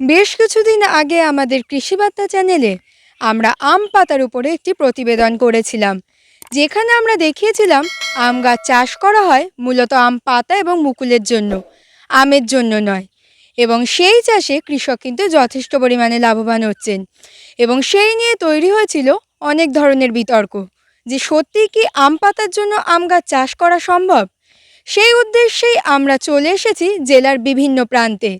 বেশ কিছুদিন আগে আমাদের কৃষিবার্তা চ্যানেলে আমরা আম পাতার উপরে একটি প্রতিবেদন করেছিলাম। যেখানে আমরা দেখিয়েছিলাম আম গাছ চাষ করা হয় মূলত আম পাতা এবং মুকুলের জন্য, আমের জন্য নয়। এবং সেই চাষে কৃষক কিন্তু যথেষ্ট পরিমাণে লাভবান হচ্ছেন। এবং সেই নিয়ে তৈরি হয়েছিল অনেক ধরনের বিতর্ক যে সত্যি কি আম পাতার জন্য আম গাছ চাষ করা সম্ভব? সেই উদ্দেশ্যেই আমরা চলে এসেছি জেলার বিভিন্ন প্রান্তে।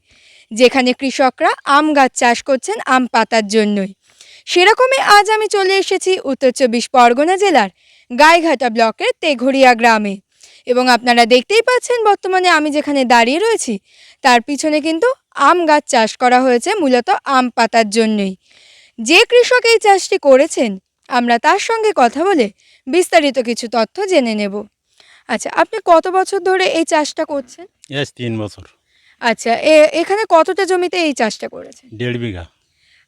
যেখানে কৃষকরা আম গাছ চাষ করছেন আম পাতার জন্যই। সেরকমই আজ আমি চলে এসেছি উত্তর চব্বিশ পরগনা জেলার গাইঘাটা ব্লকের তেঘরিয়া গ্রামে। এবং আপনারা দেখতেই পাচ্ছেন বর্তমানে আমি যেখানে দাঁড়িয়ে রয়েছি, তার পিছনে কিন্তু আম গাছ চাষ করা হয়েছে মূলত আম পাতার জন্যই। যে কৃষক এই চাষটি করেছেন, আমরা তার সঙ্গে কথা বলে বিস্তারিত কিছু তথ্য জেনে নেব। আচ্ছা আপনি কত বছর ধরে এই চাষটা করছেন? তিন বছর। আচ্ছা এ- এখানে কতটা জমিতে এই চাষটা করেছে দেড় বিঘা।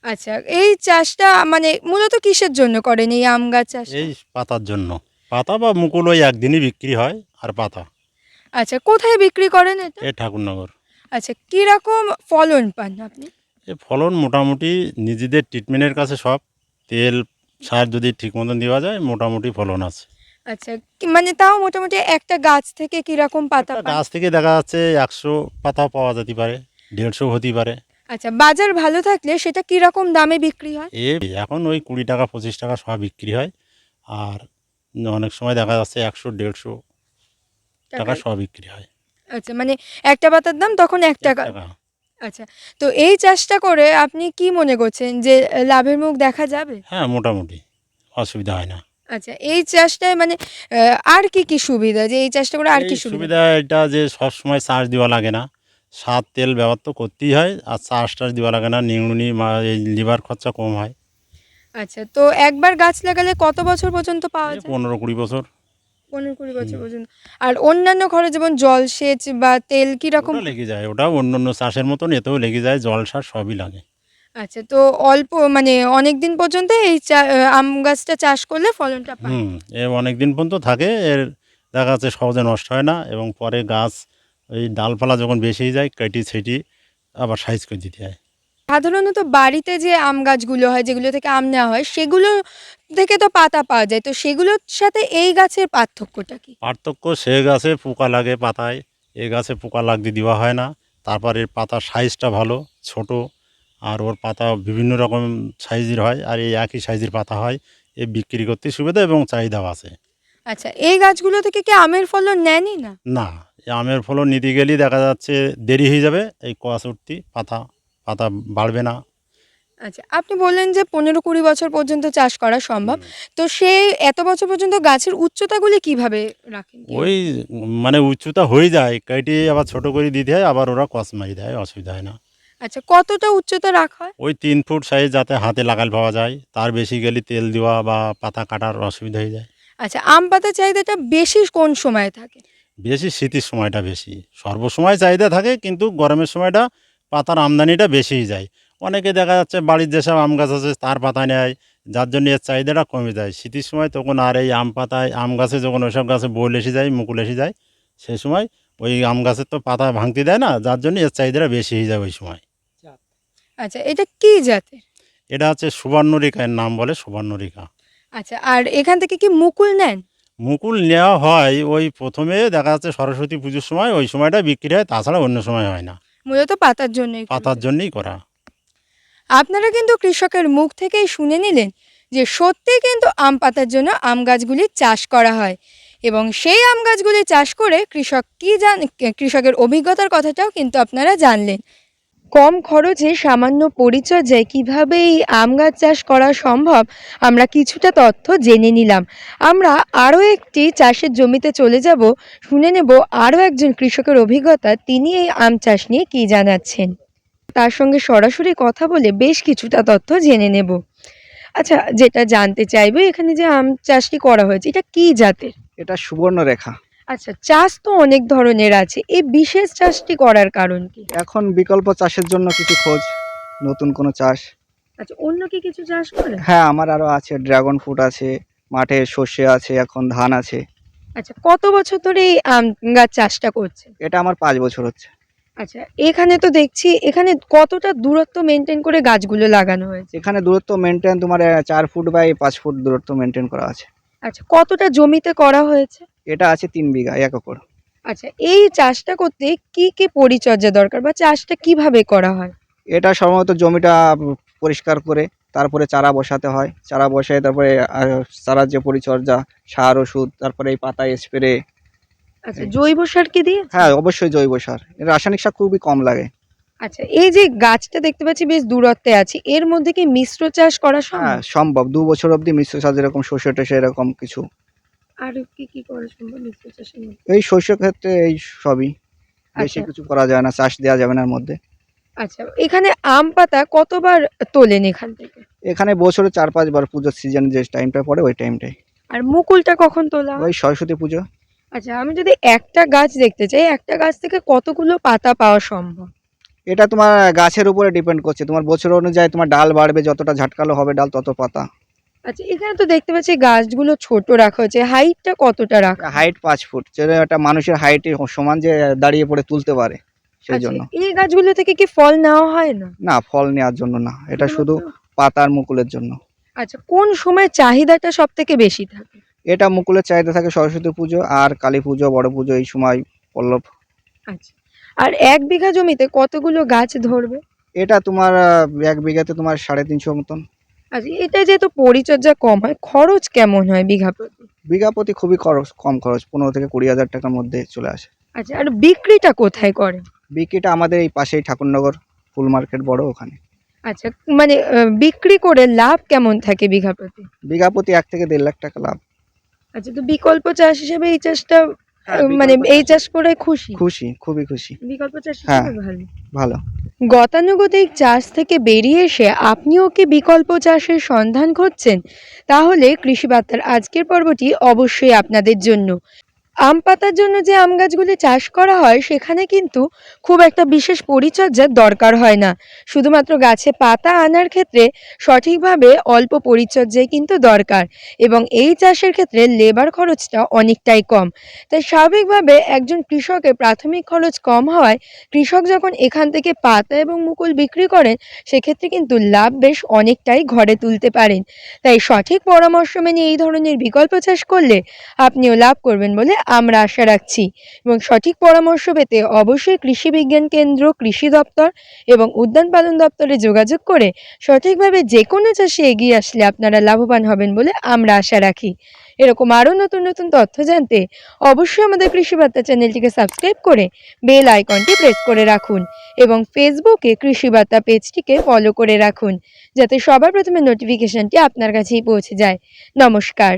আচ্ছা এই চাষটা মানে মূলত কিসের জন্য করেন এই আম গাছ চাষ? এই পাতার জন্য। পাতা বা মুকুল ওই একদিনই বিক্রি হয় আর পাতা। আচ্ছা কোথায় বিক্রি করেন এটা? এ ঠাকুরনগর। আচ্ছা কীরকম ফলন পান আপনি? এ ফলন মোটামুটি নিজেদের ট্রিটমেন্টের কাছে সব। তেল সার যদি ঠিক মতন দেওয়া যায় মোটামুটি ফলন আছে। আচ্ছা মানে তাও মোটামুটি একটা গাছ থেকে কীরকম পাতা পান? গাছ থেকে দেখা যাচ্ছে একশো পাতা পাওয়া যেতে পারে দেড়শো হতে পারে। আচ্ছা বাজার ভালো থাকলে সেটা কীরকম দামে বিক্রি হয়? এ এখন ওই কুড়ি টাকা পঁচিশ টাকা সব বিক্রি হয় আর অনেক সময় দেখা যাচ্ছে একশো দেড়শো টাকা সব বিক্রি হয়। আচ্ছা মানে একটা পাতার দাম তখন এক টাকা। টাকা। আচ্ছা তো এই চাষটা করে আপনি কি মনে করছেন যে আহ, লাভের মুখ দেখা যাবে? হ্যাঁ মোটামুটি অসুবিধা হয় না। আচ্ছা এই চাষটায় মানে আর কি কি সুবিধা? যে এই চাষটা করে আর কি সুবিধা? এটা যে সব সময় চার্জ দেওয়া লাগে না। সার তেল ব্যবহার তো করতেই হয় আর চার্জ টার্জ দেওয়া লাগে না নিংড়ুনি এই লিভার খরচা কম হয়। আচ্ছা তো একবার গাছ লাগালে কত বছর পর্যন্ত পাওয়া যায়? পনেরো কুড়ি বছর। পনেরো কুড়ি বছর পর্যন্ত। আর অন্যান্য খরচ যেমন জলসেচ বা তেল কি রকম? লেগে যায় ওটা অন্য অন্য চাষের মতন এতেও লেগে যায় জল সার সবই লাগে। আচ্ছা তো অল্প মানে অনেক দিন পর্যন্ত এই চা- আম গাছটা চাষ করলে ফলনটা হুম এ অনেক দিন পর্যন্ত থাকে এর দেখা যাচ্ছে সহজে নষ্ট হয় না এবং পরে গাছ ওই ডালপালা যখন বেশি যায় কেটে ছেটি আবার সাইজ করে দিতে হয়। সাধারণত বাড়িতে যে আম গাছগুলো হয় যেগুলো থেকে আম নেওয়া হয় সেগুলো থেকে তো পাতা পাওয়া যায় তো সেগুলোর সাথে এই গাছের পার্থক্যটা কি? পার্থক্য সে গাছে পোকা লাগে পাতায় এ গাছে পোকা লাগতে দেওয়া হয় না তারপর এর পাতার সাইজটা ভালো ছোট আর ওর পাতা বিভিন্ন রকম সাইজের হয় আর এই একই সাইজের পাতা হয়। এ বিক্রি করতে সুবিধা এবং চাহিদাও আছে। আচ্ছা এই গাছগুলো থেকে কি আমের ফলন নেয়নি না? না এই আমের ফলন নিতে গেলেই দেখা যাচ্ছে দেরি হয়ে যাবে এই কোয়াশ উঠতি পাতা পাতা বাড়বে না। আচ্ছা আপনি বললেন যে পনেরো কুড়ি বছর পর্যন্ত চাষ করা সম্ভব। তো সেই এত বছর পর্যন্ত গাছের উচ্চতাগুলি কীভাবে রাখেন? ওই মানে উচ্চতা হয়ে যায় কেটে আবার ছোট করে দিতে হয় আবার ওরা কস মারি দেয় অসুবিধা হয় না। আচ্ছা কতটা উচ্চতা রাখা হয়? ওই তিন ফুট সাইজ যাতে হাতে লাগাল পাওয়া যায় তার বেশি গেলে তেল দেওয়া বা পাতা কাটার অসুবিধা হয়ে যায়। আচ্ছা আম পাতার চাহিদাটা বেশি কোন সময়ে থাকে? বেশি শীতের সময়টা বেশি। সর্বসময় চাহিদা থাকে কিন্তু গরমের সময়টা পাতার আমদানিটা বেশি যায়। অনেকে দেখা যাচ্ছে বাড়ির যেসব আম গাছ আছে তার পাতা নেয় যার জন্য এর চাহিদাটা কমে যায়। শীতের সময় তখন আর এই আম পাতায় আম গাছে যখন ওইসব গাছে বোল এসে যায় মুকুল এসে যায় সে সময় ওই আম গাছের তো পাতা ভাঙতে দেয় না যার জন্য এর চাহিদাটা বেশি হয়ে যায় ওই সময়। আচ্ছা এটা কি জাতের? এটা হচ্ছে সুবর্ণরেখা এর নাম বলে সুবর্ণরেখা। আচ্ছা আর এখান থেকে কি মুকুল নেন? মুকুল নেওয়া হয় ওই প্রথমে দেখা যাচ্ছে সরস্বতী পুজোর সময় ওই সময়টা বিক্রি হয় তাছাড়া অন্য সময় হয় না। মূলত পাতার জন্য পাতার জন্যই করা। আপনারা কিন্তু কৃষকের মুখ থেকেই শুনে নিলেন যে সত্যি কিন্তু আম পাতার জন্য আম গাছগুলি চাষ করা হয় এবং সেই আম গাছগুলি চাষ করে কৃষক কি জান কৃষকের অভিজ্ঞতার কথাটাও কিন্তু আপনারা জানলেন। কম খরচে সামান্য পরিচর্যায় কীভাবে এই আম গাছ চাষ করা সম্ভব, আমরা কিছুটা তথ্য জেনে নিলাম। আমরা আরও একটি চাষের জমিতে চলে যাব। শুনে নেব আরও একজন কৃষকের অভিজ্ঞতা। তিনি এই আম চাষ নিয়ে কী জানাচ্ছেন? তার সঙ্গে সরাসরি কথা বলে বেশ কিছুটা তথ্য জেনে নেব। আচ্ছা যেটা জানতে চাইব এখানে যে আম চাষটি করা হয়েছে, এটা কি জাতের? এটা সুবর্ণরেখা। আচ্ছা চাষ তো অনেক ধরনের আছে। এই বিশেষ চাষটি করার কারণ কি? এখন বিকল্প চাষের জন্য কিছু খোঁজ নতুন কোনো চাষ। আচ্ছা অন্য কি কিছু চাষ করে হ্যাঁ আমার আরও আছে ড্রাগন ফ্রুট আছে মাঠে সর্ষে আছে এখন ধান আছে। আচ্ছা কত বছর ধরে এই আম গাছ চাষটা করছে এটা আমার পাঁচ বছর হচ্ছে। আচ্ছা এখানে তো দেখছি এখানে কতটা দূরত্ব মেনটেন করে গাছগুলো লাগানো হয়েছে? এখানে দূরত্ব মেনটেন তোমার আহ, চার ফুট বাই পাঁচ ফুট দূরত্ব মেনটেন করা আছে। আচ্ছা কতটা জমিতে করা হয়েছে? এটা আছে তিন বিঘা এক একর। আচ্ছা এই চাষটা করতে কি কি পরিচর্যা দরকার বা চাষটা কীভাবে করা হয়? এটা সম্ভবত জমিটা পরিষ্কার করে তারপরে চারা বসাতে হয়। চারা বসায় তারপরে চারার যে পরিচর্যা সার ওষুধ তারপরে এই পাতা স্প্রে আচ্ছা জৈব সার কি দিয়ে? হ্যাঁ অবশ্যই জৈব সার। রাসায়নিক সার খুবই কম লাগে। আচ্ছা এই যে গাছটা দেখতে পাচ্ছি বেশ দূরত্বে আছে এর মধ্যে কি মিশ্র চাষ করা হ্যাঁ সম্ভব। সম্ভব দু বছর অবধি মিশ্র সার যেরকম শস্য টসে এরকম কিছু আর কি কি করা সম্ভব মিশ্র চাষের মধ্যে? এই শস্য ক্ষেত্রে এই সবই। বেশি আচ্ছা। কিছু করা যায় না চাষ দেওয়া যাবে না এর মধ্যে। আচ্ছা এখানে আম পাতা কতবার তোলেন এখান থেকে? এখানে বছরে চার পাঁচবার পুজোর সিজন যে টাইমটা পড়ে ওই টাইমটাই আর মুকুলটা কখন তোলা হয়? ওই সরস্বতী পুজো। আচ্ছা আমি যদি একটা গাছ দেখতে চাই একটা গাছ থেকে কতগুলো পাতা পাওয়া সম্ভব? এটা তোমার গাছের উপরে ডিপেন্ড করছে। তোমার বছর অনুযায়ী তোমার ডাল বাড়বে যতটা ঝাটকালো হবে ডাল তত পাতা। আচ্ছা এখানে তো দেখতে পাচ্ছি গাছগুলো ছোট রাখা হয়েছে। হাইটটা কতটা রাখা? হাইট পাঁচ ফুট। যেটা একটা মানুষের হাইটে সমান যে দাঁড়িয়ে পড়ে তুলতে পারে সেই আচ্ছা, জন্য। এই গাছগুলো থেকে কি ফল নেওয়া হয় না? না ফল নেওয়ার জন্য না। এটা শুধু পাতার মুকুলের জন্য। আচ্ছা কোন সময় চাহিদাটা সব থেকে বেশি থাকে? এটা মুকুলের চাহিদা থাকে সরস্বতী পুজো আর কালী পুজো বড় পুজো এই সময় পল্লব। আচ্ছা আর এক বিঘা জমিতে কতগুলো গাছ ধরবে? এটা তোমার এক বিঘাতে তোমার সাড়ে তিনশো মতন। আচ্ছা এটা যেহেতু পরিচর্যা কম হয় খরচ কেমন হয় বিঘা প্রতি? বিঘা প্রতি খুবই খরচ কম খরচ পনেরো থেকে কুড়ি হাজার টাকার মধ্যে চলে আসে। আচ্ছা আর বিক্রিটা কোথায় করে? বিক্রিটা আমাদের এই পাশেই ঠাকুরনগর ফুল মার্কেট বড় ওখানে। আচ্ছা মানে বিক্রি করে লাভ কেমন থাকে বিঘা প্রতি? বিঘা প্রতি এক থেকে দেড় লাখ টাকা লাভ। আচ্ছা তো বিকল্প চাষ হিসেবে এই চাষটা হ্যাঁ, মানে এই চাষ করে খুশি? খুশি খুবই খুশি। বিকল্প চাষ হ্যাঁ। ভালো। ভালো। গতানুগতিক চাষ থেকে বেরিয়ে এসে আপনিও কি বিকল্প চাষের সন্ধান করছেন তাহলে কৃষিবার্তার আজকের পর্বটি অবশ্যই আপনাদের জন্য। আম পাতার জন্য যে আম গাছগুলি চাষ করা হয়, সেখানে কিন্তু খুব একটা বিশেষ পরিচর্যার দরকার হয় না। শুধুমাত্র গাছে পাতা আনার ক্ষেত্রে সঠিকভাবে অল্প পরিচর্যাই কিন্তু দরকার এবং এই চাষের ক্ষেত্রে লেবার খরচটা অনেকটাই কম। তাই স্বাভাবিকভাবে একজন কৃষকের প্রাথমিক খরচ কম হওয়ায় কৃষক যখন এখান থেকে পাতা এবং মুকুল বিক্রি করেন, সেক্ষেত্রে কিন্তু লাভ বেশ অনেকটাই ঘরে তুলতে পারেন। তাই সঠিক পরামর্শ মেনে এই ধরনের বিকল্প চাষ করলে আপনিও লাভ করবেন বলে আমরা আশা রাখছি। এবং সঠিক পরামর্শ পেতে অবশ্যই কৃষি বিজ্ঞান কেন্দ্র, কৃষি দপ্তর এবং উদ্যান পালন দপ্তরে যোগাযোগ করে সঠিকভাবে যে কোনো চাষে এগিয়ে আসলে আপনারা লাভবান হবেন বলে আমরা আশা রাখি। এরকম আরও নতুন নতুন তথ্য জানতে অবশ্যই আমাদের কৃষি বার্তা চ্যানেলটিকে সাবস্ক্রাইব করে বেল আইকনটি প্রেস করে রাখুন এবং ফেসবুকে কৃষি বার্তা পেজটিকে ফলো করে রাখুন, যাতে সবার প্রথমে নোটিফিকেশনটি আপনার কাছেই পৌঁছে যায়। নমস্কার।